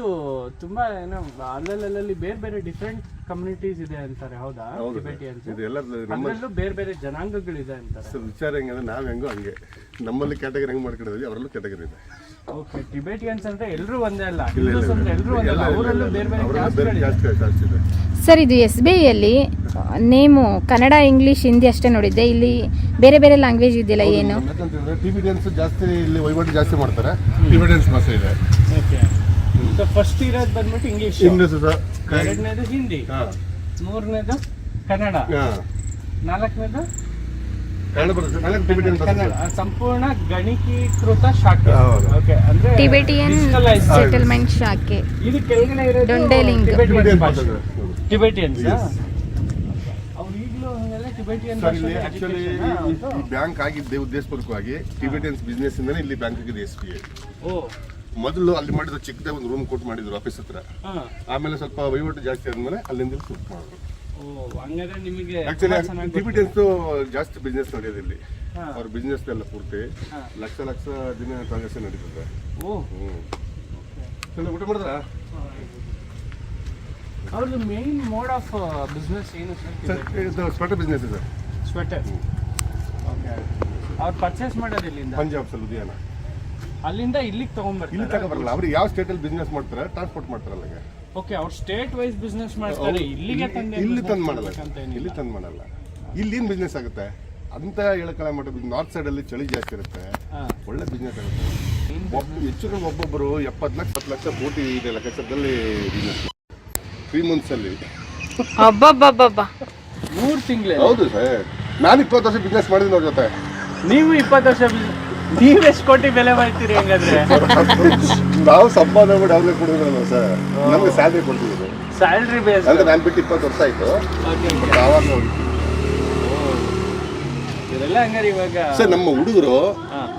ಇದು ತುಂಬಾ ಏನೋ ಅಲ್ಲಲ್ಲಿ ಬೇರೆ ಬೇರೆ ಡಿಫ್ರೆಂಟ್ ಕಮ್ಯುನಿಟೀಸ್ ಇದೆ ಅಂತಾರೆ ಹೌದಾ? ಹೌದು ಟಿಬೆಟಿಯನ್ಸ್ ಇದು ಎಲ್ಲ ನಮ್ಮ ಅದ್ರಲ್ಲೂ ಬೇರೆ ಬೇರೆ ಜನಾಂಗಗಳಿದೆ ಅಂತಾರೆ. ಸರ್ ವಿಚಾರ ಹೆಂಗಂದ್ರೆ ನಾವು ಹೆಂಗೋ ಹಂಗೆ. ನಮ್ಮಲ್ಲಿ ಕ್ಯಾಟಗರಿ ಹೆಂಗ್ ಮಾಡ್ಕೊಂಡಿದ್ವಿ ಅವರಲ್ಲೂ ಕ್ಯಾಟಗರಿ ಇದೆ. ಓಕೆ ಟಿಬೆಟಿಯನ್ಸ್ ಅಂದ್ರೆ ಎಲ್ಲರೂ ಒಂದೇ ಅಲ್ಲ? ಹಿಂದೂಸ್ ಅಂದ್ರೆ ಎಲ್ಲರೂ ಒಂದೇ ಅಲ್ಲ? ಅವರಲ್ಲೂ ಬೇರೆ ಬೇರೆ ಅವರೆಲ್ಲ ಬೇರೆ ಜಾಸ್ತಿ ಜಾಸ್ತಿ ಇದೆ. ಸರ್ ಇದು ಎಸ್ ಬಿ ಐಯಲ್ಲಿ ನೇಮು ಕನ್ನಡ ಇಂಗ್ಲೀಷ್ ಹಿಂದಿ ಅಷ್ಟೇ ನೋಡಿದ್ದೆ. ಇಲ್ಲಿ ಬೇರೆ ಬೇರೆ ಲ್ಯಾಂಗ್ವೇಜ್ ಇದೆಯಲ್ಲ ಏನು? ಯಾಕಂತಂದ್ರೆ ಟಿಬಿಡಿಯನ್ಸ್ ಜಾಸ್ತಿ ಇಲ್ಲಿ ವಹಿವಾಟು ಜಾಸ್ತಿ ಮಾಡ್ತಾರೆ. ಟಿಬೆಟಿಯನ್ಸ್ ಭಾಷೆ ಇದೆ. ಸೊ ಫಸ್ಟ್ ಇರೋದು ಬಂದ್ಬಿಟ್ಟು ಇಂಗ್ಲಿಷ್ ಇಂಗ್ಲೀಷ್ ಎರಡನೇದು ಹಿಂದಿ ಮೂರನೇದು ಕನ್ನಡ ನಾಲ್ಕನೇದು ಕನ್ನಡ ಬರುತ್ತೆ. ನಾಲ್ಕು ಟಿಬಿಡಿಯನ್ ಕನ್ನಡ ಆ, ಸಂಪೂರ್ಣ ಗಣಕೀಕೃತ ಶಾಖೆ. ಹೌದು. ಓಕೆ ಅಂದ್ರೆ ಟಿಬೆಟಿಯನ್ digitalized. ಸೆಟಲ್ಮೆಂಟ್ ಶಾಖೆ. ಇದು ಕೆಳಗಡೆ ಇರೋದು ಡೊಂಡೆಲಿಂಗ್. ಟಿಬೆಟಿಯನ್ ಭಾಷೆ. ಟಿಬೆಟಿಯನ್ಸ್ ಅವ್ರು ಈಗಲೂ ಹಂಗೆಲ್ಲ ಟಿಬೆಟಿಯನ್ ಸರ್ ಇಲ್ಲಿ ಭಾಷೆ ಆಕ್ಚುಲಿ ಈ ಬ್ಯಾಂಕ್ ಆಗಿದ್ದೆ ಉದ್ದೇಶಪೂರ್ವಕವಾಗಿ ಟಿಬೆಟಿಯನ್ಸ್ ಬಿಸ್ನೆಸ್ ಇಂದಾನೆ ಇಲ್ಲಿ ಬ್ಯಾಂಕ್ ಆಗಿದೆ ಎಸ್ ಬಿ ಐ ಓ. ಮೊದಲು ಅಲ್ಲಿ ಮಾಡಿದ ಚಿಕ್ಕದೇ ಒಂದು ರೂಮ್ ಕೊಟ್ಟು ಮಾಡಿದ್ರು ಆಫೀಸ್ ಹತ್ರ. ಆಮೇಲೆ ಸ್ವಲ್ಪ ವಹಿವಾಟು ಜಾಸ್ತಿ ಆದ್ಮೇಲೆ ಅಲ್ಲಿಂದ ಶಿಫ್ಟ್ ಮಾಡಿದ್ರು. ಆಕ್ಚುಲಿ ತುಂಬಾ ಜಾಸ್ತಿ ಬಿಸ್ನೆಸ್ ನಡೆಯೋದು ಇಲ್ಲಿ. ಅವ್ರ ಬಿಸ್ನೆಸ್ ಎಲ್ಲ ಪೂರ್ತಿ. ಲಕ್ಷ ಲಕ್ಷ ದಿನ ಟ್ರಾನ್ಸಾಕ್ಷನ್ ನಡೀತದೆ. ಹ್ಞೂ ಊಟ ಮಾಡಿದ್ರ? ಅವ್ರದ್ದು ಮೇನ್ ಮೋಡ್ ಆಫ್ ಬಿಸ್ನೆಸ್ ಏನು ಸರ್ ಸ್ವೆಟರ್ ಬಿಸ್ನೆಸ್ ಇದೆ. ಸ್ವೆಟರ್ ಓಕೆ ಅವ್ರು ಪರ್ಚೇಸ್ ಮಾಡೋದು ಇಲ್ಲಿಂದ ಪಂಜಾಬ್ ಸರ್ ಲುಧಿಯಾನ ಅಲ್ಲಿಂದ ಇಲ್ಲಿಗೆ ಇಲ್ಲಿ ತಗೊಂಡ್ಬರ್ತಾರೆ. ಇಲ್ಲಿ ಬರಲ್ಲ ಅವ್ರು ಯಾವ ಸ್ಟೇಟಲ್ಲಿ ಬಿಸ್ನೆಸ್ ಮಾಡ್ತಾರೆ ಟ್ರಾನ್ಸ್ಪೋರ್ಟ್ ಮಾಡ್ತಾರೆ ಅಲ್ಲಿಗೆ ಓಕೆ ಅವ್ರು ಸ್ಟೇಟ್ ವೈಸ್ ಬಿಸ್ನೆಸ್ ಮಾಡ್ತಾರೆ ಇಲ್ಲಿಗೆ ತಂದೆ ಇಲ್ಲಿ ತಂದು ಮಾಡಲ್ಲ. ಅಂತ ಏನಿಲ್ಲ. ಇಲ್ಲಿ ತಂದು ಮಾಡಲ್ಲ. ಇಲ್ಲಿ ಏನು ಬಿಸ್ನೆಸ್ ಆಗುತ್ತೆ? ಅಂತ ಹೇಳಕಲ್ಲ ಮಾಡಿ. ನಾರ್ತ್ ಸೈಡಲ್ಲಿ ಚಳಿ ಜಾಸ್ತಿ ಇರುತ್ತೆ. ಹಾ. ಒಳ್ಳೆ ಬಿಸ್ನೆಸ್ ಆಗುತ್ತೆ. ಒಬ್ಬ ಹೆಚ್ಚು ಕಡಿಮೆ ಒಬ್ಬೊಬ್ಬರು ಎಪ್ಪತ್ತು ಲಕ್ಷ ಹತ್ತು ಲಕ್ಷ ಕೋಟಿ ಇದೆ ಲೆಕ್ಕಾಚಾರದಲ್ಲಿ ಬಿಸ್ನೆಸ್ ತ್ರೀ ಮಂತ್ಸಲ್ಲಿ ಅಬ್ಬಬ್ಬಬ್ಬಬ್ಬ. ಮೂರು ತಿಂಗಳು ಹೌದು ಸರ್. ನಾನು ಇಪ್ಪತ್ತು ವರ್ಷ ಬಿಸ್ನೆಸ್ ಮಾಡಿದ್ದೀನಿ ಅವ್ರ ಜೊತೆ. ನೀವು ಇಪ್ಪತ್ತು ವರ್ಷ ಬಿ- ಎಷ್ಟು ಕೋಟಿ ಬೆಲೆ ಮಾಡ್ತೀರಿ ಹಂಗಾದ್ರೆ? ನಾವು ಸಂಪಾದನೆ ಮಾಡಿ ಅವ್ರಿಗೆ ಕೊಡೋದಿಲ್ಲ ಸರ್? ನಮ್ಗೆ ಸ್ಯಾಲ್ರಿ ಕೊಡ್ತಿದ್ರು. Salary base. ಅಂದ್ರೆ ನಾನು ಬಿಟ್ಟು ಇಪ್ಪತ್ತು ವರ್ಷ ಆಯ್ತು. ಬಟ್ ಆವಾಗ. ಇದೆಲ್ಲ ಹಂಗಾರೆ ಇವಾಗ ಸರ್ ನಮ್ಮ ಹುಡುಗರು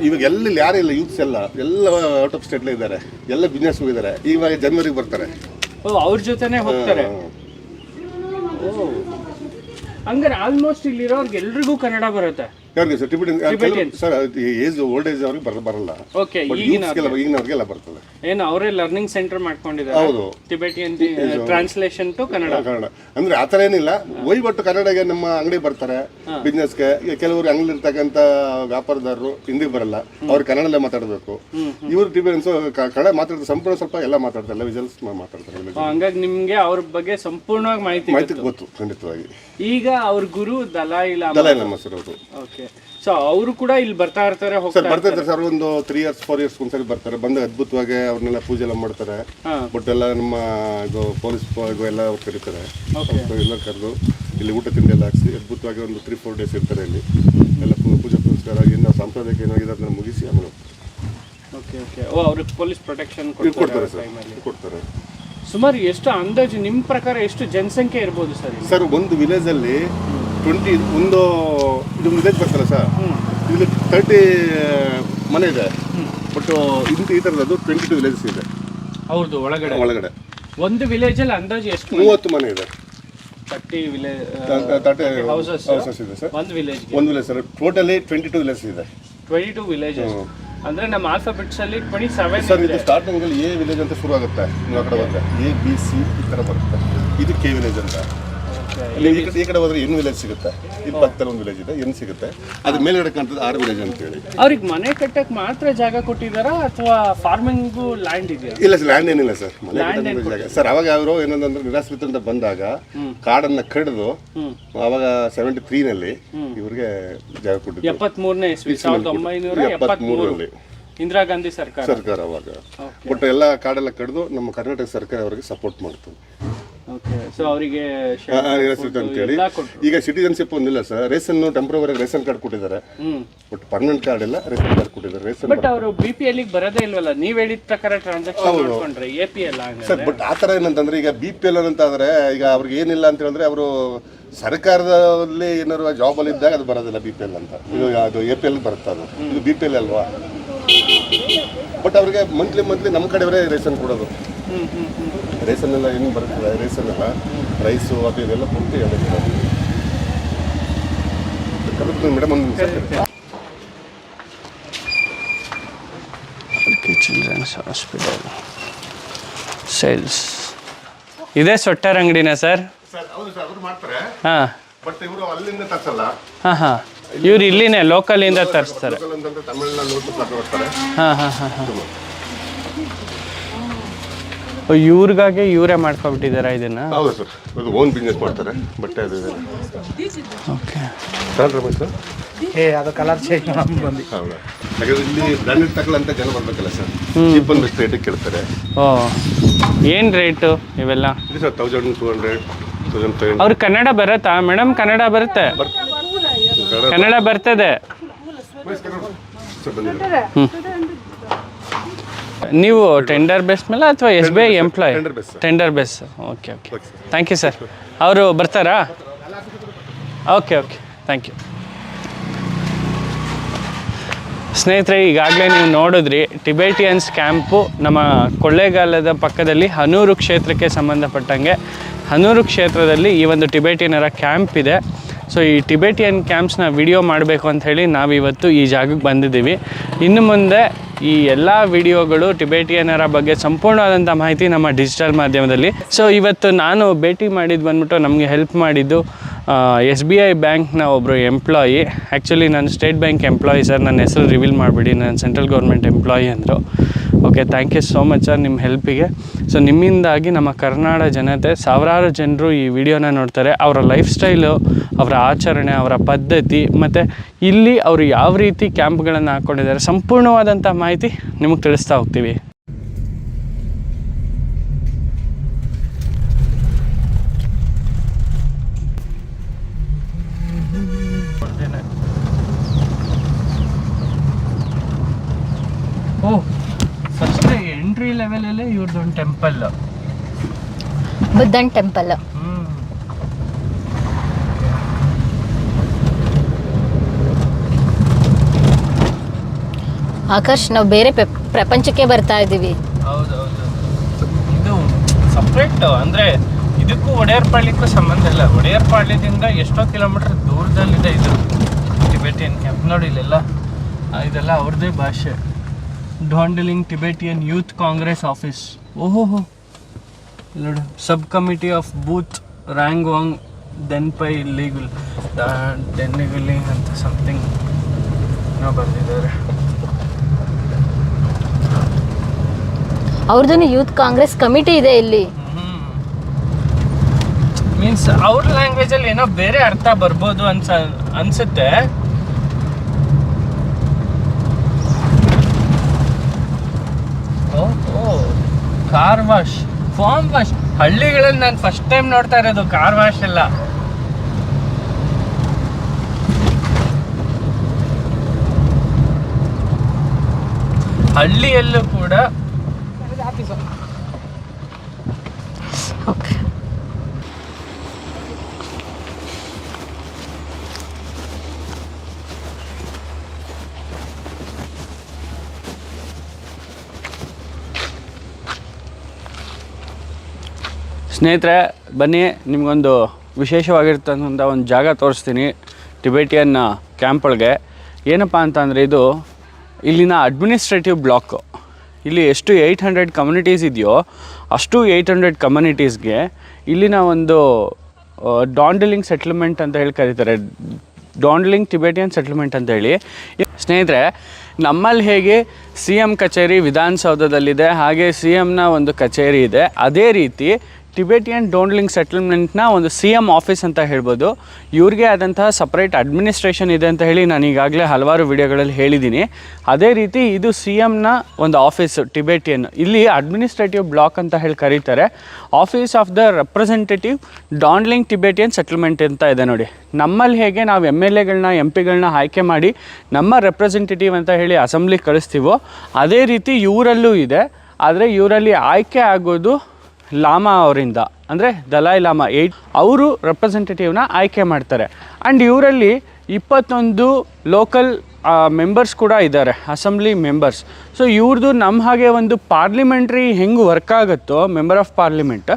ಇವಾಗ ಎಲ್ಲಿ ಯಾರಿಲ್ಲ ಯೂತ್ಸ್ ಎಲ್ಲ. ಎಲ್ಲ ಔಟ್ ಆಫ್ ಸ್ಟೇಟ್ಲೇ ಇದ್ದಾರೆ. ಎಲ್ಲ ಬಿಸ್ನೆಸ್ ಹೋಗಿದ್ದಾರೆ ಇವಾಗ ಜನವರಿಗೆ ಬರ್ತಾರೆ. ಓ ಅವ್ರ ಜೊತೆನೆ ಹೋಗ್ತಾರೆ. ಓ. ಹಂಗಾರೆ ಆಲ್ಮೋಸ್ಟ್ ಇಲ್ಲಿರೋರ್ಗೆ ಎಲ್ರಿಗೂ ಕನ್ನಡ ಬರುತ್ತೆ. ಯಾರಿಗೆ sir? Tibetan sir age old age ಅವ್ರಿಗೆ ಬರ ಬರಲ್ಲ. ಓಕೆ ಈಗಿನವ್ರಿಗೆಲ್ಲ ಈಗಿನವ್ರಿಗೆಲ್ಲ ಬರ್ತದೆ. ಏನು ಅವರೇ ಲರ್ನಿಂಗ್ ಸೆಂಟರ್ ಮಾಡ್ಕೊಂಡಿದ್ದಾರೆ. ಹೌದು. Tibetan translation to Kannada Kannada ಅಂದ್ರೆ ಆ ಥರ ಏನಿಲ್ಲ. ವಹಿವಾಟು ಕನ್ನಡಗೆ ನಮ್ಮ ಅಂಗಡಿ ಬರ್ತಾರೆ. ಬಿಸ್ನೆಸ್ಗೆ ಕೆಲವರು ಅಂಗಡಿ ಇರ್ತಕ್ಕಂಥ ವ್ಯಾಪಾರದಾರರು ಹಿಂದಿ ಬರಲ್ಲ. ಅವ್ರು ಕನ್ನಡಲ್ಲೇ ಮಾತಾಡಬೇಕು. ಇವರು ಟಿಬೆನ್ಸ್ ಕನ್ನಡ ಮಾತಾಡ್ತಾರೆ. ಸಂಪೂರ್ಣ ಸ್ವಲ್ಪ ಎಲ್ಲ ಮಾತಾಡ್ತಾರೆ. ವಿಜಲ್ಸ್ ಮಾತಾಡ್ತಾರೆ ಹಂಗಾಗಿ ನಿಮ್ಗೆ ಅವ್ರ ಬಗ್ಗೆ ಸಂಪೂರ್ಣವಾಗಿ ಮಾಹಿತಿ ಮಾಹಿತಿ ಗೊತ್ತು. ಖಂಡಿತವಾಗಿ. ಈಗ ಅವ್ರ ಗುರು ದಲಾಯಿ ಲಾಮಾ. ದಲಾಯಿ ನಮ್ಮ ಸರ್ ಅವರು. ಓಕೆ ಸೊ ಅವರು ಕೂಡ ಇಲ್ಲಿ ಬರ್ತಾ ಇರ್ತಾರೆ ಸರ್ ಹೋಗ್ತಾ ಬರ್ತಾ ಇರ್ತಾರೆ ಸರ್ ಒಂದು ತ್ರೀ ಇಯರ್ಸ್ ಫೋರ್ ಇಯರ್ಸ್ ಒಂದ್ಸರಿ ಬರ್ತಾರೆ. ಬಂದು ಅದ್ಭುತವಾಗಿ ಅವ್ರನ್ನೆಲ್ಲ ಪೂಜೆ ಎಲ್ಲ ಮಾಡ್ತಾರೆ. ಹಾ. ಬಟ್ ಎಲ್ಲ ನಮ್ಮ ಇದು ಪೊಲೀಸ್ ಎಲ್ಲ ಅವ್ರು ಕರೀತಾರೆ. ಅವ್ರು ಎಲ್ಲ ಕರೆದು ಇಲ್ಲಿ ಊಟ ತಿಂಡಿ ಎಲ್ಲ ಹಾಕ್ಸಿ ಅದ್ಭುತವಾಗಿ ಒಂದು ತ್ರೀ ಫೋರ್ ಡೇಸ್ ಇರ್ತಾರೆ ಇಲ್ಲಿ. ಎಲ್ಲ ಪೂ- ಪೂಜೆ ಪುರಸ್ಕಾರ ಏನು ಸಾಂಪ್ರದಾಯಿಕ ಏನಾಗಿದೆ ಅದನ್ನ ಮುಗಿಸಿ ಆಮೇಲೆ ಓಕೆ ಓಕೆ ಓ ಅವ್ರಿಗೆ ಪೊಲೀಸ್ ಪ್ರೊಟೆಕ್ಷನ್ ಕೊಡ್ತಾರೆ ಕೊಡ್ತಾರೆ ಸರ್. ಟೈಮಲ್ಲಿ ಇದು ಕೊಡ್ತಾರೆ. ಸುಮಾರು ಎಷ್ಟು ಅಂದಾಜು ನಿಮ್ಮ ಪ್ರಕಾರ ಎಷ್ಟು ಜನಸಂಖ್ಯೆ ಇರ್ಬೋದು ಸರ್ ಇಲ್ಲಿ? ಸರ್ ಒಂದು ವಿಲೇಜಲ್ಲಿ ಟ್ವೆಂಟಿ ಒಂದು ಇದು ವಿಲೇಜ್ ಬರ್ತಾರೆ ಸರ್. ಇಲ್ಲಿ ತರ್ಟಿ ಮನೆ ಇದೆ. ಬಟ್ ಇದು ಈ ಥರದ್ದು ಟ್ವೆಂಟಿ ಟು ವಿಲೇಜಸ್ ಇದೆ. ಅವ್ರದ್ದು ಒಳಗಡೆ. ಒಳಗಡೆ. ಒಂದು ವಿಲೇಜಲ್ಲಿ ಅಂದಾಜು ಎಷ್ಟು ಮೂವತ್ತು ಮನೆ ಇದೆ. Thirty village thirty houses houses ಇದೆ ಸರ್. ಒಂದು ವಿಲೇಜ್ ಒಂದು village sir. Totally twenty two village ಇದೆ. ಟ್ವೆಂಟಿ ಟು ವಿಲೇಜಸ್ ಅಂದ್ರೆ ನಮ್ಮ ಆಲ್ಫಾಬೆಟ್ಸ್ ಅಲ್ಲಿ ಟ್ವೆಂಟಿ ಸೆವೆನ್ ಸರ್ ಇದು. ಸ್ಟಾರ್ಟಿಂಗ್ ಅಲ್ಲಿ ಎ ವಿಲೇಜ್ ಅಂತ ಶುರು ಆಗುತ್ತೆ. ನೀವು ಆ ಕಡೆ ಎ ಬಿ ಸಿ ಈ ಥರ ಬರುತ್ತೆ. ಇದು ಕೆ ವಿಲೇಜ್ ಅಂತ. ಇಲ್ಲಿ ಈ ಕಡೆ ಈ ಕಡೆ ಹೋದ್ರೆ ಎನ್ ವಿಲೇಜ್ ಸಿಗುತ್ತೆ. ಇಲ್ಲಿ ಪಕ್ಕದಲ್ಲಿ ಒಂದು ವಿಲೇಜ್ ಇದೆ ಇನ್ ಸಿಗುತ್ತೆ. ಅದ್ರ ಮೇಲ್ಗಡೆ ಕಾಣ್ತದೆ ಆರ್ ವಿಲೇಜ್ ಅಂತ ಹೇಳಿ ಅವ್ರಿಗೆ ಮನೆ ಕಟ್ಟಕ್ ಮಾತ್ರ ಜಾಗ ಕೊಟ್ಟಿದಾರಾ ಅಥವಾ ಫಾರ್ಮಿಂಗ್ ಲ್ಯಾಂಡ್ ಇದೆಯಾ? ಇಲ್ಲ ಸರ್ ಲ್ಯಾಂಡ್ ಏನಿಲ್ಲ ಸರ್. ಮನೆ ಕಟ್ಟಕ್ಕೆ ಜಾಗ. ಸರ್ ಅವಾಗ ಅವರು ಏನಂದ್ರೆ ನಿರಾಶ್ರಿತರಿಂದ ಬಂದಾಗ ಕಾಡನ್ನ ಕಡಿದು ಅವಾಗ ಸೆವೆಂಟಿ ತ್ರೀನಲ್ಲಿ ಇವ್ರಿಗೆ ಜಾಗ ಕೊಟ್ಟಿದ್ದು. ಎಪ್ಪತ್ತ್ ಮೂರನೇ ಇಸ್ವಿ ಸಾವಿರದ ಒಂಬೈನೂರ ಎಪ್ಪತ್ಮೂರರಲ್ಲಿ. ಇಂದಿರಾ ಗಾಂಧಿ ಸರ್ಕಾರ. ಸರ್ಕಾರ ಅವಾಗ. ಬಟ್ ಎಲ್ಲ ಕಾಡೆಲ್ಲ ಕಡಿದು ನಮ್ಮ ಕರ್ನಾಟಕ ಸರ್ಕಾರ ಅವರಿಗೆ ಸಪೋರ್ಟ್ ಮಾಡ್ತು. ಸೊ ಅವರಿಗೆ ಆ, ಆ, ಅಂತ ಹೇಳಿ. ಈಗ ಸಿಟಿಜನ್ಶಿಪ್ ಒಂದಿಲ್ಲ sir ration temporary ration card ಕೊಟ್ಟಿದ್ದಾರೆ. ಬಟ್ ಪರ್ಮನೆಂಟ್ ಕಾರ್ಡ್ ಇಲ್ಲ ರೇಷನ್ ಕಾರ್ಡ್ ಕೊಟ್ಟಿದ್ದಾರೆ. ರೇಷನ್ ಬಟ್ ಅವರು ಬಿ ಪಿ ಎಲ್ ಬರೋದೇ ಇಲ್ವಲ್ಲ? ನೀವು ಹೇಳಿದ ಪ್ರಕಾರ ಟ್ರಾನ್ಸಾಕ್ಷನ್ ಮಾಡ್ಕೊಂಡ್ರೆ A P L sir but ಆ ಥರ ಏನಂತಂದ್ರೆ ಈಗ ಬಿ ಪಿ ಎಲ್ ಅಂತಂದ್ರೆ ಈಗ ಅವ್ರಿಗೆ ಏನಿಲ್ಲ ಅಂತ ಹೇಳಿದ್ರೆ ಅವರು ಸರ್ಕಾರದಲ್ಲಿ ಏನಾರು ಜಾಬ್ ಅಲ್ಲಿ ಇದ್ದಾಗ ಅದು ಬರೋದಿಲ್ಲ ಬಿ ಪಿ ಎಲ್ ಅಂತ. ಇದು ಅದು ಎ ಪಿ ಎಲ್ ಬರುತ್ತೆ ಅದು? ಇದು ಬಿ ಪಿ ಎಲ್ ಅಲ್ವಾ? ಬಟ್ ಅವ್ರಿಗೆ ಮಂತ್ಲಿ ಮಂತ್ಲಿ ನಮ್ಮ ಕಡೆಯವರೇ ರೇಷನ್ ಕೊಡೋದು. ಎಲ್ಲ ಏನು ಬರ್ತದೆ? ರೈಸಲ್ಲೆಲ್ಲ ರೈಸು ಅದು ಇದೆಲ್ಲ ಪೂರ್ತಿ ಮೇಡಮ್ ಒಂದು ಚಿಲ್ಡ್ರನ್ಸ್ ಹಾಸ್ಪಿಟಲ್. ಸೇಲ್ಸ್. ಇದೇ ಸ್ವೆಟರ್ ಅಂಗಡಿನಾ ಸರ್? ಹಾಂ. ಬಟ್ ಇವರು ಅಲ್ಲಿಂದ ತರ್ಸಲ್ಲ. ಹಾಂ ಹಾಂ. ಇವ್ರು ಇಲ್ಲಿನೇ ಲೋಕಲಿಂದ ತರಿಸ್ತಾರೆ. ಹಾಂ ಹಾಂ ಇವ್ರಿಗಾಗಿ ಇವರೇ ಮಾಡ್ಕೊಬಿಟ್ಟಿದ್ದಾರೆ ಇದನ್ನ? ಹೌದು ಸರ್. ಇದು ಓನ್ ಬಿಸ್ನೆಸ್ ಮಾಡ್ತಾರೆ. ಬಟ್ಟೆ ಅದು ಇದು. Okay sir Ramesh sir? ಏ ಅದು ಕಲರ್ ಚೇಂಜ್ ಬಂದು. ಹೌದಾ? ಯಾಕಂದ್ರೆ ಇಲ್ಲಿ ಬ್ರ್ಯಾಂಡೆಡ್ ತಗೊಳ್ಳಂತ ಜನ ಬರ್ಬೇಕಲ್ಲ ಸರ್. ಚೀಪ್ ಅಂಡ್ ಬೆಸ್ಟ್ ರೇಟಿಗೆ ಕೇಳ್ತಾರೆ. ಓ ಏನು ರೇಟು ಇವೆಲ್ಲ? ಇದು sir thousand two hundred thousand five ಅವ್ರು ಕನ್ನಡ ಬರುತ್ತಾ? ಮೇಡಮ್ ಕನ್ನಡ ಬರುತ್ತೆ? ಕನ್ನಡ ಬರ್ತದೆ. ಸರ್ ನೀವು ಟೆಂಡರ್ ಬೇಸ್ ಮೇಲೆ ಅಥವಾ S B I employ tender base okay okay thank you sir ಅವರು ಬರ್ತಾರಾ? ಓಕೆ ಓಕೆ ಥ್ಯಾಂಕ್ ಯು ಸ್ನೇಹಿತರೆ, ಈಗಾಗಲೇ ನೀವು ನೋಡಿದ್ರಿ, ಟಿಬೇಟಿಯನ್ಸ್ ಕ್ಯಾಂಪು ನಮ್ಮ ಕೊಳ್ಳೇಗಾಲದ ಪಕ್ಕದಲ್ಲಿ ಹನೂರು ಕ್ಷೇತ್ರಕ್ಕೆ ಸಂಬಂಧಪಟ್ಟಂಗೆ. ಹನೂರು ಕ್ಷೇತ್ರದಲ್ಲಿ ಈ ಒಂದು ಟಿಬೇಟಿಯನರ ಕ್ಯಾಂಪ್ ಇದೆ. ಸೊ, ಈ ಟಿಬೇಟಿಯನ್ ಕ್ಯಾಂಪ್ಸ್ನ ವಿಡಿಯೋ ಮಾಡಬೇಕು ಅಂತ ಹೇಳಿ ನಾವಿವತ್ತು ಈ ಜಾಗಕ್ಕೆ ಬಂದಿದ್ದೀವಿ. ಇನ್ನು ಮುಂದೆ ಈ ಎಲ್ಲ ವಿಡಿಯೋಗಳು ಟಿಬೇಟಿಯನರ ಬಗ್ಗೆ ಸಂಪೂರ್ಣವಾದಂಥ ಮಾಹಿತಿ ನಮ್ಮ ಡಿಜಿಟಲ್ ಮಾಧ್ಯಮದಲ್ಲಿ. ಸೊ, ಇವತ್ತು ನಾನು ಭೇಟಿ ಮಾಡಿದ್ದು ಬಂದ್ಬಿಟ್ಟು ನಮಗೆ ಹೆಲ್ಪ್ ಮಾಡಿದ್ದು ಎಸ್ ಬಿ ಐ ಬ್ಯಾಂಕ್ನ ಒಬ್ಬರು ಎಂಪ್ಲಾಯಿ ಆ್ಯಕ್ಚುಲಿ ನಾನು ಸ್ಟೇಟ್ ಬ್ಯಾಂಕ್ ಎಂಪ್ಲಾಯಿ ಸರ್. ನನ್ನ ಹೆಸರು ರಿವೀಲ್ ಮಾಡಿಬಿಡಿ. ನಾನು ಸೆಂಟ್ರಲ್ ಗೌರ್ಮೆಂಟ್ ಎಂಪ್ಲಾಯಿ ಅಂದರು. Okay thank you so much sir ನಿಮ್ಮ ಹೆಲ್ಪಿಗೆ ಸೊ ನಿಮ್ಮಿಂದಾಗಿ ನಮ್ಮ ಕರ್ನಾಟಕ ಜನತೆ, ಸಾವಿರಾರು ಜನರು ಈ ವಿಡಿಯೋನ ನೋಡ್ತಾರೆ. ಅವರ ಲೈಫ್ ಸ್ಟೈಲು ಅವರ ಆಚರಣೆ, ಅವರ ಪದ್ಧತಿ, ಮತ್ತು ಇಲ್ಲಿ ಅವರು ಯಾವ ರೀತಿ ಕ್ಯಾಂಪ್ಗಳನ್ನು ಹಾಕ್ಕೊಂಡಿದ್ದಾರೆ ಸಂಪೂರ್ಣವಾದಂಥ ಮಾಹಿತಿ ನಿಮಗೆ ತಿಳಿಸ್ತಾ ಹೋಗ್ತೀವಿ. ಓ ಫಸ್ಟ್ ಎಂಟ್ರಿ ಲೆವೆಲಲ್ಲೇ ಇವ್ರದ್ದೊಂದು ಟೆಂಪಲ್ ಬುದ್ಧನ್ ಟೆಂಪಲ್ ಆಕರ್ಷ್ ನಾವು ಬೇರೆ ಪ್ರಪಂಚಕ್ಕೆ ಬರ್ತಾ ಇದ್ದೀವಿ. ಹೌದೌದು ಇದು ಸಪ್ರೇಟ್ ಅಂದರೆ ಇದಕ್ಕೂ ಒಡೆಯರ್ಪಾಳ್ಯಕ್ಕೂ ಸಂಬಂಧ ಇಲ್ಲ. ಒಡೆಯರ್ಪಾಳ್ಯದಿಂದ ಎಷ್ಟೋ ಕಿಲೋಮೀಟರ್ ದೂರದಲ್ಲಿದೆ ಇದು. ಟಿಬೆಟಿಯನ್ ಕ್ಯಾಂಪ್ ನೋಡಿ ಇಲ್ಲೆಲ್ಲ. ಇದೆಲ್ಲ ಅವ್ರದ್ದೇ ಭಾಷೆ. Dhondenling Tibetan youth congress office ಓಹೋ ನೋಡಿ ಸಬ್ ಕಮಿಟಿ ಆಫ್ ಬೂತ್ ರ್ಯಾಂಗ್ ವಾಂಗ್ ದೆನ್ ಪೈ ಲೀಗಲ್ ಡೆನ್ನಿಗಲಿಂಗ್ ಅಂತ ಸಮಥಿಂಗ್ ಬರೆದಿದ್ದಾರೆ. ಅವ್ರದ್ದು ಯೂತ್ ಕಾಂಗ್ರೆಸ್ ಕಮಿಟಿ ಇದೆ ಇಲ್ಲಿ. ಮೀನ್ಸ್ ಅವ್ರ ಲ್ಯಾಂಗ್ವೇಜ್ ಅಲ್ಲಿ ಏನೋ ಬೇರೆ ಅರ್ಥ ಬರ್ಬೋದು ಅನ್ಸ ಅನ್ಸುತ್ತೆ. ಕಾರ್ ವಾಶ್ ಫಾರ್ಮ್ ವಾಶ್ ಹಳ್ಳಿಗಳಲ್ಲಿ ನಾನು ಫಸ್ಟ್ ಟೈಮ್ ನೋಡ್ತಾ ಇರೋದು ಕಾರ್ ವಾಶ್ ಎಲ್ಲ. ಹಳ್ಳಿಯಲ್ಲೂ ಕೂಡ ಓಕೆ ಸ್ನೇಹಿತರೆ, ಬನ್ನಿ, ನಿಮಗೊಂದು ವಿಶೇಷವಾಗಿರ್ತಕ್ಕಂಥ ಒಂದು ಜಾಗ ತೋರಿಸ್ತೀನಿ ಟಿಬೆಟಿಯನ್ ಕ್ಯಾಂಪ್ ಒಳಗೆ. ಏನಪ್ಪ ಅಂತಂದರೆ ಇದು ಇಲ್ಲಿನ ಅಡ್ಮಿನಿಸ್ಟ್ರೇಟಿವ್ ಬ್ಲಾಕು ಇಲ್ಲಿ ಎಷ್ಟು ಏಯ್ಟ್ ಹಂಡ್ರೆಡ್ ಕಮ್ಯುನಿಟೀಸ್ ಇದೆಯೋ ಅಷ್ಟು ಏಯ್ಟ್ ಹಂಡ್ರೆಡ್ ಕಮ್ಯುನಿಟೀಸ್ಗೆ ಇಲ್ಲಿನ ಒಂದು ಡಾಂಡಲಿಂಗ್ ಸೆಟ್ಲ್ಮೆಂಟ್ ಅಂತ ಹೇಳಿ ಕರೀತಾರೆ. ಡಾಂಡ್ಲಿಂಗ್ ಟಿಬೆಟಿಯನ್ ಸೆಟ್ಲ್ಮೆಂಟ್ ಅಂತ ಹೇಳಿ. ಸ್ನೇಹಿತರೆ, ನಮ್ಮಲ್ಲಿ ಹೇಗೆ ಸಿ ಎಂ ಕಚೇರಿ ವಿಧಾನಸೌಧದಲ್ಲಿದೆ, ಹಾಗೆ ಸಿ ಎಮ್ನ ಒಂದು ಕಚೇರಿ ಇದೆ, ಅದೇ ರೀತಿ ಟಿಬೆಟಿಯನ್ ಡೋನ್ಲಿಂಗ್ ಸೆಟಲ್ಮೆಂಟ್ನ ಒಂದು ಸಿ ಎಂ ಆಫೀಸ್ ಅಂತ ಹೇಳ್ಬೋದು. ಇವ್ರಿಗೆ ಆದಂತಹ ಸಪ್ರೇಟ್ ಅಡ್ಮಿನಿಸ್ಟ್ರೇಷನ್ ಇದೆ ಅಂತ ಹೇಳಿ ನಾನು ಈಗಾಗಲೇ ಹಲವಾರು ವಿಡಿಯೋಗಳಲ್ಲಿ ಹೇಳಿದ್ದೀನಿ. ಅದೇ ರೀತಿ ಇದು ಸಿ ಎಮ್ನ ಒಂದು ಆಫೀಸು ಟಿಬೆಟಿಯನ್. ಇಲ್ಲಿ ಅಡ್ಮಿನಿಸ್ಟ್ರೇಟಿವ್ ಬ್ಲಾಕ್ ಅಂತ ಹೇಳಿ ಕರೀತಾರೆ. Office of the representative Dhondenling Tibetan settlement ಅಂತ ಇದೆ ನೋಡಿ. ನಮ್ಮಲ್ಲಿ ಹೇಗೆ ನಾವು ಎಂ ಎಲ್ ಎಗಳನ್ನ, ಎಂ ಪಿಗಳನ್ನ ಆಯ್ಕೆ ಮಾಡಿ ನಮ್ಮ ರೆಪ್ರೆಸೆಂಟೇಟಿವ್ ಅಂತ ಹೇಳಿ ಅಸೆಂಬ್ಲಿಗೆ ಕಳಿಸ್ತೀವೋ, ಅದೇ ರೀತಿ ಇವರಲ್ಲೂ ಇದೆ. ಆದರೆ ಇವರಲ್ಲಿ ಆಯ್ಕೆ ಆಗೋದು ಲಾಮಾ ಅವರಿಂದ, ಅಂದರೆ ದಲಾಯ್ ಲಾಮಾ ಏಯ್ಟ್ ಅವರು ರೆಪ್ರೆಸೆಂಟೇಟಿವ್ನ ಆಯ್ಕೆ ಮಾಡ್ತಾರೆ. ಆ್ಯಂಡ್ ಇವರಲ್ಲಿ ಇಪ್ಪತ್ತೊಂದು ಲೋಕಲ್ ಮೆಂಬರ್ಸ್ ಕೂಡ ಇದ್ದಾರೆ ಅಸೆಂಬ್ಲಿ ಮೆಂಬರ್ಸ್ ಸೊ ಇವ್ರದ್ದು ನಮ್ಮ ಹಾಗೆ ಒಂದು ಪಾರ್ಲಿಮೆಂಟ್ರಿ ಹೆಂಗೆ ವರ್ಕ್ ಆಗುತ್ತೋ ಮೆಂಬರ್ ಆಫ್ ಪಾರ್ಲಿಮೆಂಟ್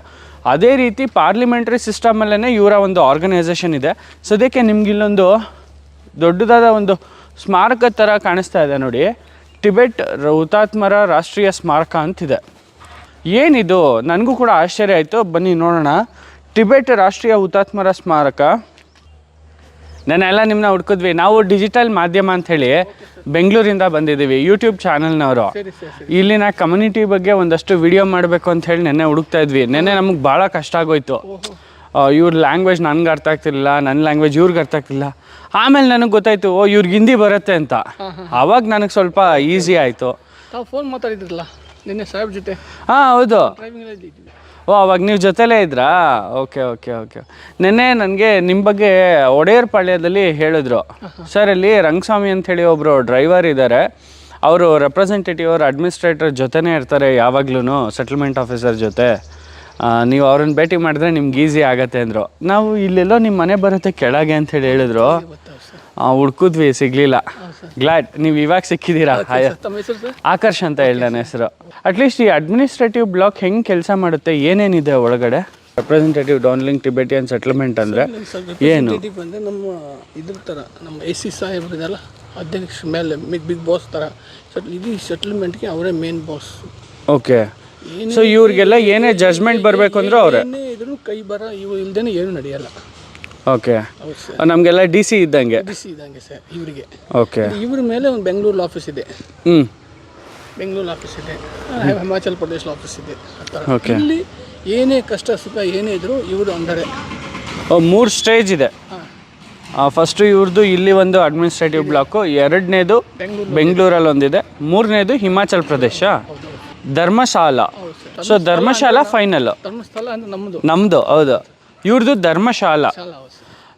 ಅದೇ ರೀತಿ ಪಾರ್ಲಿಮೆಂಟ್ರಿ ಸಿಸ್ಟಮಲ್ಲೇ ಇವರ ಒಂದು ಆರ್ಗನೈಸೇಷನ್ ಇದೆ. ಸದ್ಯಕ್ಕೆ ನಿಮ್ಗೆ ಇಲ್ಲೊಂದು ದೊಡ್ಡದಾದ ಒಂದು ಸ್ಮಾರಕ ಥರ ಕಾಣಿಸ್ತಾ ಇದೆ ನೋಡಿ. ಟಿಬೆಟ್ ಹುತಾತ್ಮರ ರಾಷ್ಟ್ರೀಯ ಸ್ಮಾರಕ ಅಂತಿದೆ. ಏನಿದು? ನನಗೂ ಕೂಡ ಆಶ್ಚರ್ಯ ಆಯಿತು. ಬನ್ನಿ ನೋಡೋಣ. ಟಿಬೆಟ್ ರಾಷ್ಟ್ರೀಯ ಹುತಾತ್ಮರ ಸ್ಮಾರಕ. ನಾನೆಲ್ಲ ನಿಮ್ಮನ್ನ ಹುಡ್ಕಿದ್ವಿ. ನಾವು ಡಿಜಿಟಲ್ ಮಾಧ್ಯಮ ಅಂಥೇಳಿ ಬೆಂಗಳೂರಿಂದ ಬಂದಿದ್ದೀವಿ ಯೂಟ್ಯೂಬ್ ಚಾನಲ್ನವರು ಇಲ್ಲಿನ ಕಮ್ಯುನಿಟಿ ಬಗ್ಗೆ ಒಂದಷ್ಟು ವಿಡಿಯೋ ಮಾಡಬೇಕು ಅಂತ ಹೇಳಿ ನೆನ್ನೆ ಹುಡುಕ್ತಾ ಇದ್ವಿ. ನೆನ್ನೆ ನಮಗೆ ಭಾಳ ಕಷ್ಟ ಆಗೋಯ್ತು. ಇವ್ರ ಲ್ಯಾಂಗ್ವೇಜ್ ನನಗೆ ಅರ್ಥ ಆಗ್ತಿರ್ಲಿಲ್ಲ ನನ್ನ ಲ್ಯಾಂಗ್ವೇಜ್ ಇವ್ರಿಗೆ ಅರ್ಥ ಆಗ್ತಿಲ್ಲ ಆಮೇಲೆ ನನಗೆ ಗೊತ್ತಾಯ್ತು ಓ ಇವ್ರಿಗೆ ಹಿಂದಿ ಬರುತ್ತೆ ಅಂತ. ಆವಾಗ ನನಗೆ ಸ್ವಲ್ಪ ಈಸಿ ಆಯಿತು. ಫೋನ್ ಮಾತಾಡಿದ್ರಲ್ಲ? ನಿನ್ನೆ ಸಾಹೇಬ್ ಜೊತೆ. ಹಾಂ ಹೌದು. ಓ ಅವಾಗ ನೀವು ಜೊತೆಲೇ ಇದ್ರಾ? Okay okay okay. ನಿನ್ನೆ ನನಗೆ ನಿಮ್ಮ ಬಗ್ಗೆ ಒಡೆಯರ್ ಪಾಳ್ಯದಲ್ಲಿ ಹೇಳಿದ್ರು. ಸರ್ ಅಲ್ಲಿ ರಂಗಸ್ವಾಮಿ ಅಂಥೇಳಿ ಒಬ್ಬರು ಡ್ರೈವರ್ ಇದ್ದಾರೆ ಅವರು ರೆಪ್ರೆಸೆಂಟೇಟಿವ್ ಅವ್ರ ಅಡ್ಮಿನಿಸ್ಟ್ರೇಟರ್ ಜೊತೆನೇ ಇರ್ತಾರೆ ಯಾವಾಗ್ಲೂ ಸೆಟಲ್ಮೆಂಟ್ ಆಫೀಸರ್ ಜೊತೆ. ನೀವು ಅವ್ರನ್ನ ಭೇಟಿ ಮಾಡಿದ್ರೆ ನಿಮ್ಗೆ ಈಸಿ ಆಗತ್ತೆ ಅಂದರು. ನಾವು ಇಲ್ಲೆಲ್ಲೋ ನಿಮ್ಮ ಮನೆ ಬರುತ್ತೆ ಕೆಳಗೆ ಅಂಥೇಳಿ ಹೇಳಿದ್ರು. ಹುಡ್ಕಿದ್ವಿ ಸಿಗ್ಲಿಲ್ಲ. ಗ್ಲಾಡ್ ನೀವು ಇವಾಗ ಸಿಕ್ಕಿದ್ದೀರಾ ಆಕರ್ಷ್ ಅಂತ ನನ್ನ ಹೆಸರು. ಅಟ್ಲೀಸ್ಟ್ ಈ ಅಡ್ಮಿನಿಸ್ಟ್ರೇಟಿವ್ ಬ್ಲಾಕ್ ಹೆಂಗೆ ಕೆಲಸ ಮಾಡುತ್ತೆ ಏನೇನಿದೆ ಒಳಗಡೆ? ರೆಪ್ರೆಸೆಂಟೇಟಿವ್ ಡಾನ್ಲಿಂಗ್ ಟಿಬೆಟಿಯನ್ ಸೆಟ್ಲ್ಮೆಂಟ್ ಅಂದರೆ ಏನು? ಅಂದರೆ ನಮ್ಮ ಇದ್ರ ಥರ ನಮ್ಮ ಎ ಸಿ ಸಾಹೇಬ್ ಇದೆಲ್ಲ ಅಧ್ಯಕ್ಷ ಮೇಲೆ ಬಿಗ್ ಬಿಗ್ ಬಾಸ್ ಥರ ಇದು ಸೆಟ್ಲ್ಮೆಂಟ್ಗೆ ಅವರೇ ಮೇನ್ ಬಾಸ್ ಓಕೆ ಸೊ ಇವ್ರಿಗೆಲ್ಲ ಏನೇ ಜಜ್ಮೆಂಟ್ ಬರಬೇಕು ಅಂದ್ರೆ ಅವರೇ. ಇದ್ರೂ ಕೈ ಬರ ಇವು ಇಲ್ದೇನೆ ಏನು ನಡೆಯಲ್ಲ. ಓಕೆ ಹೌದು ಸರ್. ನಮಗೆಲ್ಲ ಡಿ ಸಿ ಇದ್ದಂಗೆ. ಬಿಸಿ ಸರ್ ಇವರಿಗೆ. ಓಕೆ ಇವ್ರ ಮೇಲೆ ಒಂದು ಬೆಂಗಳೂರು ಆಫೀಸ್ ಇದೆ. ಹ್ಞೂ ಬೆಂಗಳೂರು ಆಫೀಸ್ ಇದೆ. ಹಿಮಾಚಲ್ ಪ್ರದೇಶ ಆಫೀಸ್ ಇದೆ ಆ ಥರ Okay. ಇಲ್ಲಿ ಏನೇ ಕಷ್ಟ ಸುಖ ಏನೇ ಇದ್ರು ಇವರು ಅಂಡರೆ ಮೂರು ಸ್ಟೇಜ್ ಇದೆ. ಫಸ್ಟು ಇವ್ರದ್ದು ಇಲ್ಲಿ ಒಂದು ಅಡ್ಮಿನಿಸ್ಟ್ರೇಟಿವ್ ಬ್ಲಾಕು ಎರಡನೇದು ಬೆಂಗಳೂರಲ್ಲಿ ಒಂದಿದೆ ಮೂರನೇದು ಹಿಮಾಚಲ್ ಪ್ರದೇಶ ಧರ್ಮಶಾಲಾ. ಸೊ ಧರ್ಮಶಾಲಾ ಫೈನಲ್ ಧರ್ಮಸ್ಥಳ ಅಂದ್ರೆ ನಮ್ಮದು. ನಮ್ಮದು ಹೌದು. ಇವ್ರದ್ದು ಧರ್ಮಶಾಲಾ. ಶಾಲ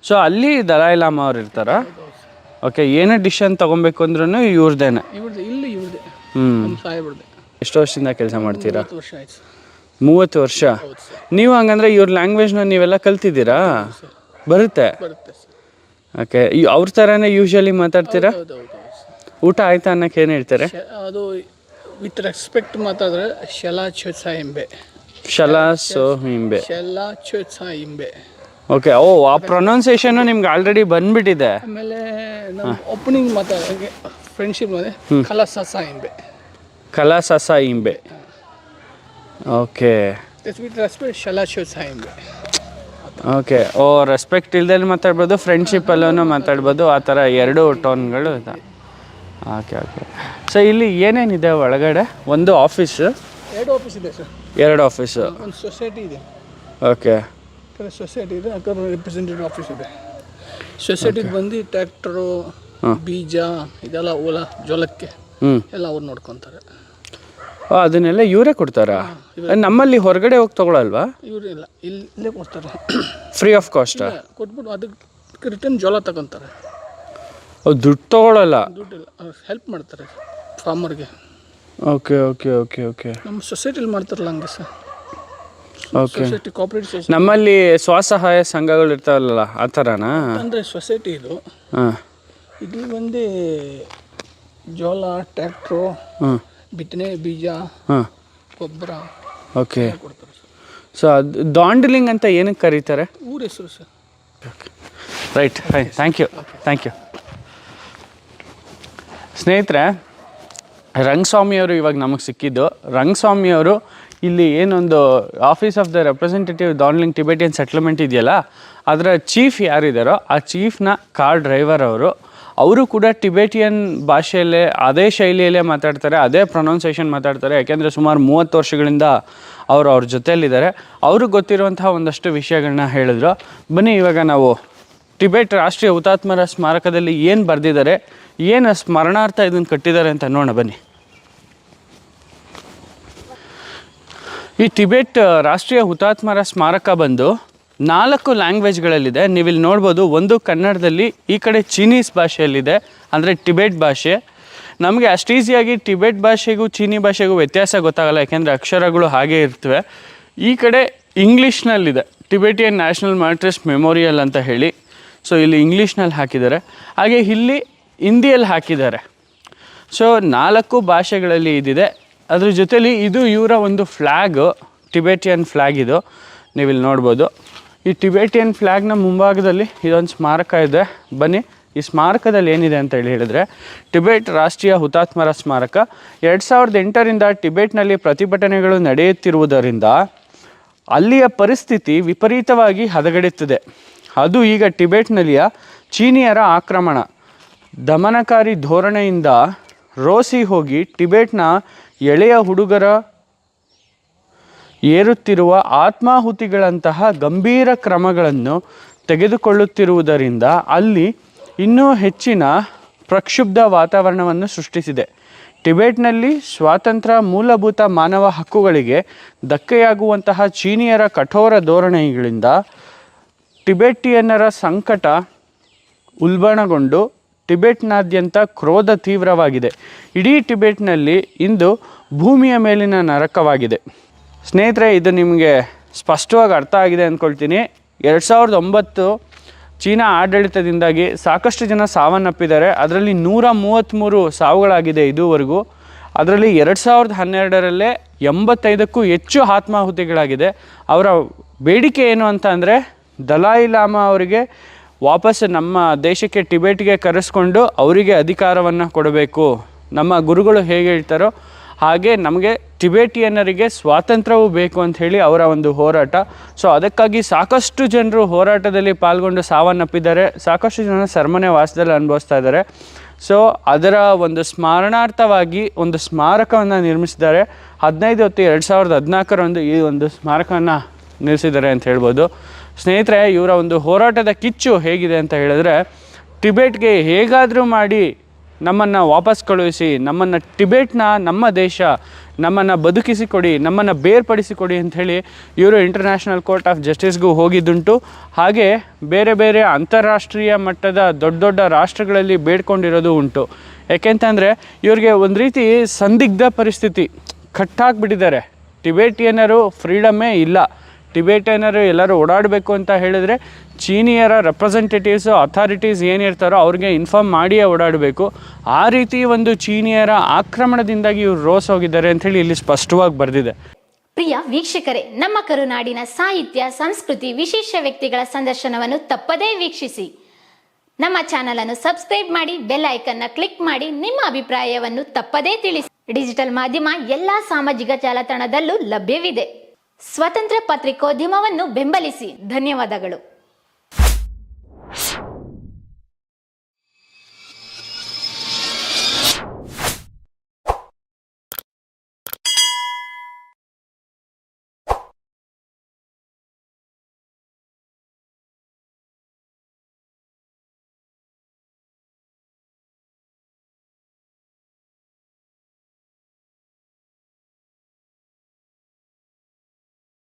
ಸೊ ಅಲ್ಲಿ ದಲಾಯಿ ಲಾಮ ಅವ್ರು ಇರ್ತಾರ. ಓಕೆ ಏನೇ ಡಿಶನ್ ತಗೊಬೇಕು ಅಂದ್ರೂ ಇವ್ರದ್ದೇನೆ ಇವ್ರದ್ದು ಇಲ್ಲಿ ಇವ್ರದ್ದು ಹ್ಞೂ ಸಾಹೇಬ್ರದ್ದು. ಎಷ್ಟು ವರ್ಷದಿಂದ ಕೆಲಸ ಮಾಡ್ತೀರಾ? ಹತ್ತು ವರ್ಷ ಆಯ್ತು ಸರ್. ಮೂವತ್ತು ವರ್ಷ? ನೀವು ಹಂಗಂದ್ರೆ ಇವ್ರ ಲ್ಯಾಂಗ್ವೇಜ್ನ ನೀವೆಲ್ಲ ಕಲ್ತಿದ್ದೀರಾ? ಬರುತ್ತೆ? ಬರುತ್ತೆ ಸರ್. ಓಕೆ ಅವ್ರ ಥರನೇ ಯೂಶಲಿ ಮಾತಾಡ್ತೀರಾ? ಹೌದು ಹೌದು ಹೌದು ಸರ್. ಊಟ ಆಯ್ತಾ ಅನ್ನಕ್ಕೆ ಏನು ಹೇಳ್ತಾರೆ? ಅದು ವಿತ್ ರೆಸ್ಪೆಕ್ಟ್ ಮಾತಾಡಿದ್ರೆ ಶಲಾ ಚೋತ್ಸ ಎಂಬೆ. ಶಲಾ ಸೋ ಹಿಂಬೆ ಶಲಾ ಚೋತ್ಸ ಎಂಬೆ ಓಕೆ ಓ ಆ ಪ್ರೊನೌನ್ಸಿಯೇಷನ್ ನಿಮ್ಗೆ ಆಲ್ರೆಡಿ ಬಂದ್ಬಿಟ್ಟಿದೆ. ಆಮೇಲೆ ನಮ್ಮ ಓಪನಿಂಗ್ ಮಾತಾಡೋಂಗೆ ಫ್ರೆಂಡ್ಶಿಪ್ ಮೇಲೆ ಕಲಾಸಸ ಇಂಬೆ. ಕಲಾ ಸಸ ಇಂಬೆ. ಓಕೆ. ವಿತ್ ರೆಸ್ಪೆಕ್ಟ್ ಶಲಾ ಚೋತ್ಸ ಎಂಬೆ ಓಕೆ ಓ ರೆಸ್ಪೆಕ್ಟ್ ಇಲ್ದೇ ಮಾತಾಡ್ಬೋದು ಫ್ರೆಂಡ್ಶಿಪ್ಪಲ್ಲೂ ಮಾತಾಡ್ಬೋದು ಆ ಥರ ಎರಡು ಟೋನ್ಗಳು ಇದೆ ಓಕೆ ಓಕೆ. ಸೊ ಇಲ್ಲಿ ಏನೇನಿದೆ ಒಳಗಡೆ? ಒಂದು ಆಫೀಸ್ ಎರಡು ಆಫೀಸ್ ಇದೆ ಸರ್ ಎರಡು ಆಫೀಸ್ ಒಂದು ಸೊಸೈಟಿ ಇದೆ. ಓಕೆ ಕಡೆ ಸೊಸೈಟಿ ಇದೆ ಆ ಕಡೆ ರಿಪ್ರೆಸೆಂಟೇಟಿವ್ ಆಫೀಸ್ ಇದೆ. ಸೊಸೈಟಿಗೆ ಬಂದು ಟ್ರ್ಯಾಕ್ಟರು ಬೀಜ ಇದೆಲ್ಲ ಓಲ ಜೋಳಕ್ಕೆ ಹ್ಞೂ ಎಲ್ಲ ಅವ್ರು ನೋಡ್ಕೊತಾರೆ. ಅದನ್ನೆಲ್ಲ ಇವರೇ ಕೊಡ್ತಾರಾ? ನಮ್ಮಲ್ಲಿ ಹೊರಗಡೆ ಹೋಗಿ ತಗೊಳಲ್ವಾ? ಇವ್ರು ಇಲ್ಲ ಇಲ್ಲೇ ಕೊಡ್ತಾರೆ. ಫ್ರೀ ಆಫ್ ಕಾಸ್ಟ್ ಕೊಟ್ಬಿಟ್ಟು ಅದಕ್ಕೆ ರಿಟರ್ನ್ ಜೋಳ ತಗೊಂತಾರೆ. ದುಡ್ಡು ತೊಗೊಳಲ್ಲ. ದುಡ್ಡಿಲ್ಲ ಹೆಲ್ಪ್ ಮಾಡ್ತಾರೆ. ಫಾರ್ಮರ್ಗೆ ಓಕೆ ಓಕೆ ಓಕೆ ಓಕೆ ನಮ್ಮ ಸೊಸೈಟಿಲಿ ಮಾಡ್ತಾರಲ್ಲ ಹಂಗೆ sir. Okay society cooperative society ನಮ್ಮಲ್ಲಿ ಸ್ವಸಹಾಯ ಸಂಘಗಳು ಇರ್ತಾವಲ್ಲ ಆ ಥರನಾ ಅಂದರೆ ಸೊಸೈಟಿ ಇದು. ಹಾಂ. ಇಲ್ಲಿ ಬಂದು ಜೋಳ ಟ್ರ್ಯಾಕ್ಟ್ರು ಹಾಂ. ಬಿತ್ತನೆ ಬೀಜ ಹಾಂ. ಗೊಬ್ಬರ. ಓಕೆ ಕೊಡ್ತಾರೆ ಸರ್. ಸೊ ಅದು ದಾಂಡ್ಲಿಂಗ್ ಅಂತ ಏನಕ್ಕೆ ಕರೀತಾರೆ? ಊರ ಹೆಸರು sir. Right right thank you thank you ಸ್ನೇಹಿತರೆ ರಂಗಸ್ವಾಮಿಯವರು ಇವಾಗ ನಮಗೆ ಸಿಕ್ಕಿದ್ದು. ರಂಗಸ್ವಾಮಿಯವರು ಇಲ್ಲಿ ಏನೊಂದು office of the representative Dhondenling Tibetan settlement ಇದೆಯಲ್ಲ, ಅದರ ಚೀಫ್ ಯಾರಿದ್ದಾರೋ ಆ ಚೀಫ್ನ ಕಾರ್ ಡ್ರೈವರ್ ಅವರು ಅವರು ಕೂಡ ಟಿಬೆಟಿಯನ್ ಭಾಷೆಯಲ್ಲೇ, ಅದೇ ಶೈಲಿಯಲ್ಲೇ ಮಾತಾಡ್ತಾರೆ, ಅದೇ ಪ್ರೊನೌನ್ಸೇಷನ್ ಮಾತಾಡ್ತಾರೆ. ಯಾಕೆಂದರೆ ಸುಮಾರು ಮೂವತ್ತು ವರ್ಷಗಳಿಂದ ಅವರು ಅವ್ರ ಜೊತೆಯಲ್ಲಿದ್ದಾರೆ. ಅವ್ರಿಗೆ ಗೊತ್ತಿರುವಂತಹ ಒಂದಷ್ಟು ವಿಷಯಗಳನ್ನ ಹೇಳಿದ್ರು. ಬನ್ನಿ, ಇವಾಗ ನಾವು ಟಿಬೆಟ್ ರಾಷ್ಟ್ರೀಯ ಹುತಾತ್ಮರ ಸ್ಮಾರಕದಲ್ಲಿ ಏನು ಬರೆದಿದ್ದಾರೆ, ಏನು ಸ್ಮರಣಾರ್ಥ ಇದನ್ನು ಕಟ್ಟಿದ್ದಾರೆ ಅಂತ ನೋಡೋಣ, ಬನ್ನಿ. ಈ ಟಿಬೆಟ್ ರಾಷ್ಟ್ರೀಯ ಹುತಾತ್ಮರ ಸ್ಮಾರಕ ಬಂದು ನಾಲ್ಕು ಲ್ಯಾಂಗ್ವೇಜ್ಗಳಲ್ಲಿದೆ. ನೀವಿಲ್ಲಿ ನೋಡ್ಬೋದು, ಒಂದು ಕನ್ನಡದಲ್ಲಿ ಈ ಕಡೆ ಚೀನೀಸ್ ಭಾಷೆಯಲ್ಲಿದೆ, ಅಂದರೆ ಟಿಬೆಟ್ ಭಾಷೆ. ನಮಗೆ ಅಷ್ಟು ಈಸಿಯಾಗಿ ಟಿಬೆಟ್ ಭಾಷೆಗೂ ಚೀನಿ ಭಾಷೆಗೂ ವ್ಯತ್ಯಾಸ ಗೊತ್ತಾಗಲ್ಲ, ಯಾಕೆಂದರೆ ಅಕ್ಷರಗಳು ಹಾಗೇ ಇರ್ತವೆ. ಈ ಕಡೆ ಇಂಗ್ಲೀಷ್ನಲ್ಲಿದೆ, ಟಿಬೆಟಿಯನ್ ನ್ಯಾಷನಲ್ ಮಾರ್ಟ್ರಿಸ್ಟ್ ಮೆಮೋರಿಯಲ್ ಅಂತ ಹೇಳಿ. ಸೊ, ಇಲ್ಲಿ ಇಂಗ್ಲೀಷ್ನಲ್ಲಿ ಹಾಕಿದ್ದಾರೆ. ಹಾಗೆ ಇಲ್ಲಿ ಹಿಂದಿಯಲ್ಲಿ ಹಾಕಿದ್ದಾರೆ. ಸೊ, ನಾಲ್ಕು ಭಾಷೆಗಳಲ್ಲಿ ಇದಿದೆ. ಅದ್ರ ಜೊತೇಲಿ ಇದು ಇವರ ಒಂದು ಫ್ಲ್ಯಾಗು ಟಿಬೇಟಿಯನ್ ಫ್ಲ್ಯಾಗ್ ಇದು. ನೀವಿಲ್ಲಿ ನೋಡ್ಬೋದು. ಈ ಟಿಬೇಟಿಯನ್ ಫ್ಲ್ಯಾಗ್ನ ಮುಂಭಾಗದಲ್ಲಿ ಇದೊಂದು ಸ್ಮಾರಕ ಇದೆ. ಬನ್ನಿ, ಈ ಸ್ಮಾರಕದಲ್ಲಿ ಏನಿದೆ ಅಂತ ಹೇಳಿ ಹೇಳಿದ್ರೆ, ಟಿಬೆಟ್ ರಾಷ್ಟ್ರೀಯ ಹುತಾತ್ಮರ ಸ್ಮಾರಕ. ಎರಡು ಸಾವಿರದ ಎಂಟರಿಂದ ಟಿಬೆಟ್ನಲ್ಲಿ ಪ್ರತಿಭಟನೆಗಳು ನಡೆಯುತ್ತಿರುವುದರಿಂದ ಅಲ್ಲಿಯ ಪರಿಸ್ಥಿತಿ ವಿಪರೀತವಾಗಿ ಹದಗೆಡುತ್ತಿದೆ. ಅದು ಈಗ ಟಿಬೆಟ್ನಲ್ಲಿಯ ಚೀನಿಯರ ಆಕ್ರಮಣ. ದಮನಕಾರಿ ಧೋರಣೆಯಿಂದ ರೋಸಿ ಹೋಗಿ ಟಿಬೆಟ್ನ ಎಳೆಯ ಹುಡುಗರ ಏರುತ್ತಿರುವ ಆತ್ಮಾಹುತಿಗಳಂತಹ ಗಂಭೀರ ಕ್ರಮಗಳನ್ನು ತೆಗೆದುಕೊಳ್ಳುತ್ತಿರುವುದರಿಂದ ಅಲ್ಲಿ ಇನ್ನೂ ಹೆಚ್ಚಿನ ಪ್ರಕ್ಷುಬ್ಧ ವಾತಾವರಣವನ್ನು ಸೃಷ್ಟಿಸಿದೆ. ಟಿಬೆಟ್ನಲ್ಲಿ ಸ್ವಾತಂತ್ರ್ಯ ಮೂಲಭೂತ ಮಾನವ ಹಕ್ಕುಗಳಿಗೆ ಧಕ್ಕೆಯಾಗುವಂತಹ ಚೀನಿಯರ ಕಠೋರ ಧೋರಣೆಗಳಿಂದ ಟಿಬೆಟಿಯನ್ನರ ಸಂಕಟ ಉಲ್ಬಣಗೊಂಡು ಟಿಬೆಟ್ನಾದ್ಯಂತ ಕ್ರೋಧ ತೀವ್ರವಾಗಿದೆ. ಇಡೀ ಟಿಬೆಟ್ನಲ್ಲಿ ಇಂದು ಭೂಮಿಯ ಮೇಲಿನ ನರಕವಾಗಿದೆ. ಸ್ನೇಹಿತರೆ, ಇದು ನಿಮಗೆ ಸ್ಪಷ್ಟವಾಗಿ ಅರ್ಥ ಆಗಿದೆ ಅಂದ್ಕೊಳ್ತೀನಿ ಎರಡು ಸಾವಿರದ ಒಂಬತ್ತು ಚೀನಾ ಆಡಳಿತದಿಂದಾಗಿ ಸಾಕಷ್ಟು ಜನ ಸಾವನ್ನಪ್ಪಿದ್ದಾರೆ. ಅದರಲ್ಲಿ ನೂರ ಮೂವತ್ತ್ಮೂರು ಸಾವುಗಳಾಗಿದೆ ಇದುವರೆಗೂ. ಅದರಲ್ಲಿ ಎರಡು ಸಾವಿರದ ಹನ್ನೆರಡರಲ್ಲೇ ಎಂಬತ್ತೈದಕ್ಕೂ ಹೆಚ್ಚು ಆತ್ಮಾಹುತಿಗಳಾಗಿದೆ. ಅವರ ಬೇಡಿಕೆ ಏನು ಅಂತ ಅಂದರೆ ದಲಾಯಿ ಲಾಮಾ ಅವರಿಗೆ ವಾಪಸ್ ನಮ್ಮ ದೇಶಕ್ಕೆ, ಟಿಬೆಟ್ಗೆ ಕರೆಸ್ಕೊಂಡು ಅವರಿಗೆ ಅಧಿಕಾರವನ್ನು ಕೊಡಬೇಕು. ನಮ್ಮ ಗುರುಗಳು ಹೇಗೆ ಹೇಳ್ತಾರೋ ಹಾಗೆ ನಮಗೆ ಟಿಬೆಟಿಯನ್ನರಿಗೆ ಸ್ವಾತಂತ್ರ್ಯವೂ ಬೇಕು ಅಂತ ಹೇಳಿ ಅವರ ಒಂದು ಹೋರಾಟ. ಸೊ ಅದಕ್ಕಾಗಿ ಸಾಕಷ್ಟು ಜನರು ಹೋರಾಟದಲ್ಲಿ ಪಾಲ್ಗೊಂಡು ಸಾವನ್ನಪ್ಪಿದ್ದಾರೆ. ಸಾಕಷ್ಟು ಜನ ಸರ್ಮನೆ ವಾಸದಲ್ಲಿ ಅನುಭವಿಸ್ತಾ ಇದ್ದಾರೆ. ಸೊ ಅದರ ಒಂದು ಸ್ಮರಣಾರ್ಥವಾಗಿ ಒಂದು ಸ್ಮಾರಕವನ್ನು ನಿರ್ಮಿಸಿದ್ದಾರೆ. ಹದಿನೈದು ಹೊತ್ತು ಎರಡು ಸಾವಿರದ ಹದಿನಾಲ್ಕರಂದು ಈ ಒಂದು ಸ್ಮಾರಕವನ್ನು ನಿಲ್ಲಿಸಿದ್ದಾರೆ ಅಂತ ಹೇಳ್ಬೋದು. ಸ್ನೇಹಿತರೆ, ಇವರ ಒಂದು ಹೋರಾಟದ ಕಿಚ್ಚು ಹೇಗಿದೆ ಅಂತ ಹೇಳಿದ್ರೆ, ಟಿಬೆಟ್ಗೆ ಹೇಗಾದರೂ ಮಾಡಿ ನಮ್ಮನ್ನು ವಾಪಸ್ ಕಳುಹಿಸಿ, ನಮ್ಮನ್ನು ಟಿಬೆಟ್ನ ನಮ್ಮ ದೇಶ ನಮ್ಮನ್ನು ಬದುಕಿಸಿಕೊಡಿ, ನಮ್ಮನ್ನು ಬೇರ್ಪಡಿಸಿಕೊಡಿ ಅಂಥೇಳಿ ಇವರು ಇಂಟರ್ನ್ಯಾಷನಲ್ ಕೋರ್ಟ್ ಆಫ್ ಜಸ್ಟಿಸ್ಗೂ ಹೋಗಿದ್ದುಂಟು. ಹಾಗೆ ಬೇರೆ ಬೇರೆ ಅಂತಾರಾಷ್ಟ್ರೀಯ ಮಟ್ಟದ ದೊಡ್ಡ ದೊಡ್ಡ ರಾಷ್ಟ್ರಗಳಲ್ಲಿ ಬೇಡ್ಕೊಂಡಿರೋದು ಉಂಟು. ಯಾಕೆಂತಂದರೆ, ಇವ್ರಿಗೆ ಒಂದು ರೀತಿ ಸಂದಿಗ್ಧ ಪರಿಸ್ಥಿತಿ ಕಟ್ಟಾಕ್ಬಿಟ್ಟಿದ್ದಾರೆ. ಟಿಬೆಟಿಯನ್ನರು ಫ್ರೀಡಮ್ಮೇ ಇಲ್ಲ. ಟಿಬೆಟಿಯನ್ನರು ಎಲ್ಲರೂ ಓಡಾಡಬೇಕು ಅಂತ ಹೇಳಿದ್ರೆ ಚೀನಿಯರ ರೆಪ್ರೆಸೆಂಟೇಟಿವ್ಸು ಅಥಾರಿಟೀಸ್ ಏನಿರ್ತಾರೋ ಅವ್ರಿಗೆ ಇನ್ಫಾರ್ಮ್ ಮಾಡಿಯೇ ಓಡಾಡಬೇಕು. ಆ ರೀತಿ ಒಂದು ಚೀನಿಯರ ಆಕ್ರಮಣದಿಂದಾಗಿ ಇವರು ರೋಸ್ ಹೋಗಿದ್ದಾರೆ ಅಂಥೇಳಿ ಇಲ್ಲಿ ಸ್ಪಷ್ಟವಾಗಿ ಬರೆದಿದೆ. ಪ್ರಿಯ ವೀಕ್ಷಕರೇ, ನಮ್ಮ ಕರುನಾಡಿನ ಸಾಹಿತ್ಯ, ಸಂಸ್ಕೃತಿ, ವಿಶೇಷ ವ್ಯಕ್ತಿಗಳ ಸಂದರ್ಶನವನ್ನು ತಪ್ಪದೇ ವೀಕ್ಷಿಸಿ. ನಮ್ಮ ಚಾನಲ್ ಅನ್ನು ಸಬ್ಸ್ಕ್ರೈಬ್ ಮಾಡಿ ಬೆಲ್ ಐಕನ್ನ ಕ್ಲಿಕ್ ಮಾಡಿ, ನಿಮ್ಮ ಅಭಿಪ್ರಾಯವನ್ನು ತಪ್ಪದೇ ತಿಳಿಸಿ. ಡಿಜಿಟಲ್ ಮಾಧ್ಯಮ ಎಲ್ಲಾ ಸಾಮಾಜಿಕ ಜಾಲತಾಣದಲ್ಲೂ ಲಭ್ಯವಿದೆ. ಸ್ವತಂತ್ರ ಪತ್ರಿಕೋದ್ಯಮವನ್ನು ಬೆಂಬಲಿಸಿ. ಧನ್ಯವಾದಗಳು.